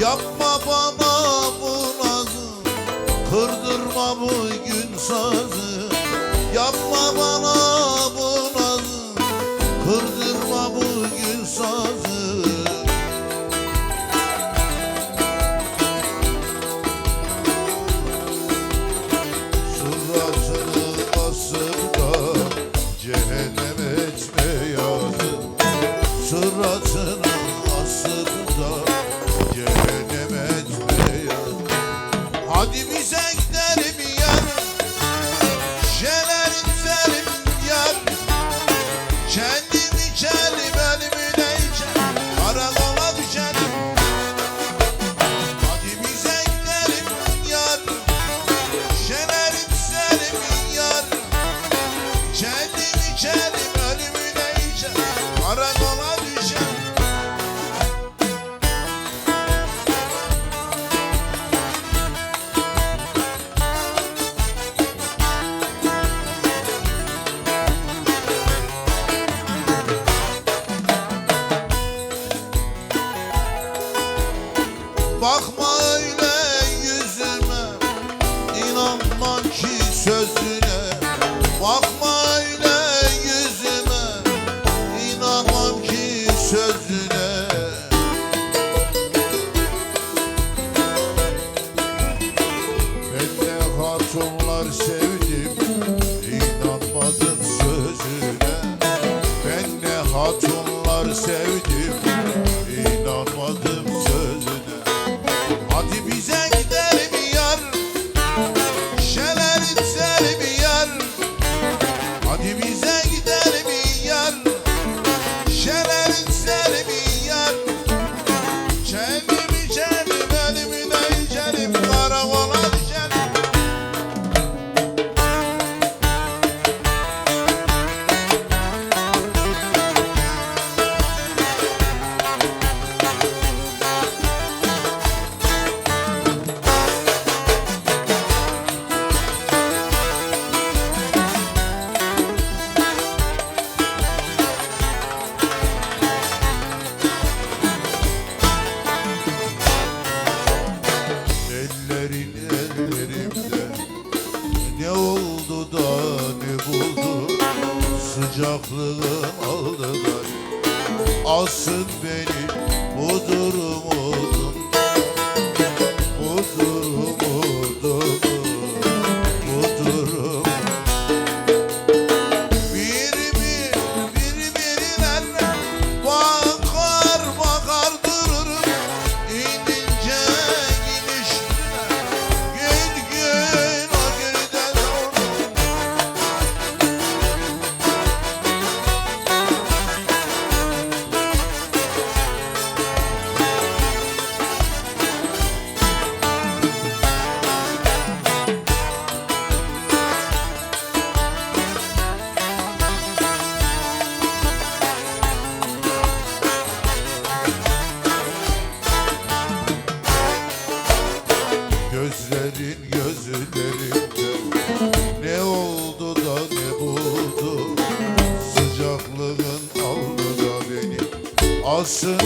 Yapma bana bu nazı Kırdırma bu gün sazı. Yapma bana Divisa Bakma öyle yüzüme inanma ki sözüne. Bakma öyle yüzüme inanmam ki sözüne. Ben de hatunlar sevdim inanmadım sözüne. Ben de hatunlar sevdim inanmadım sıcaklığım aldılar Alsın beni bu durumu. nasıl